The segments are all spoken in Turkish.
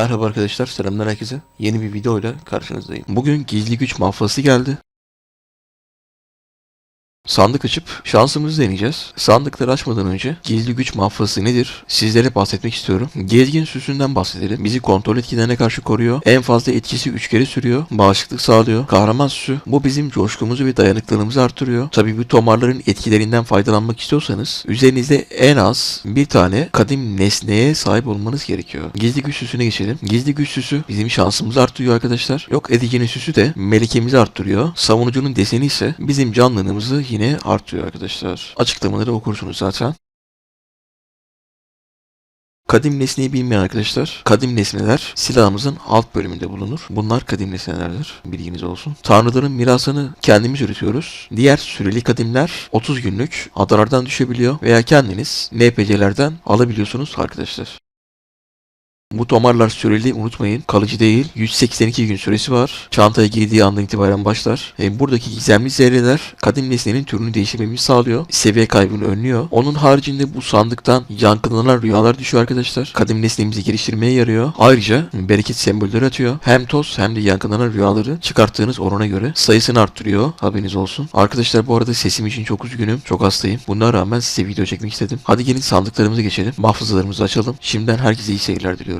Merhaba arkadaşlar, selamlar herkese. Yeni bir videoyla karşınızdayım. Bugün gizli güç mafyası geldi. Sandık açıp şansımızı deneyeceğiz. Sandıkları açmadan önce gizli güç mafyası nedir? Sizlere bahsetmek istiyorum. Gezgin süsünden bahsedelim. Bizi kontrol etkilerine karşı koruyor. En fazla etkisi 3 kere sürüyor. Bağışıklık sağlıyor. Kahraman süsü. Bu bizim coşkumuzu ve dayanıklılığımızı artırıyor. Tabii bu tomarların etkilerinden faydalanmak istiyorsanız üzerinizde en az bir tane kadim nesneye sahip olmanız gerekiyor. Gizli güç süsüne geçelim. Gizli güç süsü bizim şansımızı artırıyor arkadaşlar. Yok edicinin süsü de melekemizi arttırıyor. Savunucunun deseni ise bizim canlılığımızı yine artıyor arkadaşlar. Açıklamaları okursunuz zaten. Kadim nesneyi bilmeyen arkadaşlar, kadim nesneler silahımızın alt bölümünde bulunur. Bunlar kadim nesnelerdir. Bilginiz olsun. Tanrıların mirasını kendimiz üretiyoruz. Diğer süreli kadimler 30 günlük adalardan düşebiliyor veya kendiniz NPC'lerden alabiliyorsunuz arkadaşlar. Bu tomarlar süreli unutmayın. Kalıcı değil. 182 gün süresi var. Çantaya girdiği andan itibaren başlar. E, buradaki gizemli zerreler kadim nesnenin türünü değiştirmemizi sağlıyor. Seviye kaybını önlüyor. Onun haricinde bu sandıktan yankılanan rüyalar düşüyor arkadaşlar. Kadim nesnemizi geliştirmeye yarıyor. Ayrıca bereket sembolleri atıyor. Hem toz hem de yankılanan rüyaları çıkarttığınız orana göre sayısını arttırıyor. Haberiniz olsun. Arkadaşlar bu arada sesim için çok üzgünüm. Çok hastayım. Buna rağmen size video çekmek istedim. Hadi gelin sandıklarımıza geçelim. Mahfuzalarımızı açalım. Şimdiden herkese iyi seyirler diliyorum.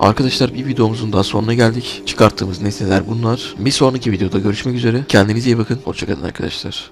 Arkadaşlar bir videomuzun daha sonuna geldik. Çıkarttığımız nesneler bunlar. Bir sonraki videoda görüşmek üzere. Kendinize iyi bakın. Hoşçakalın arkadaşlar.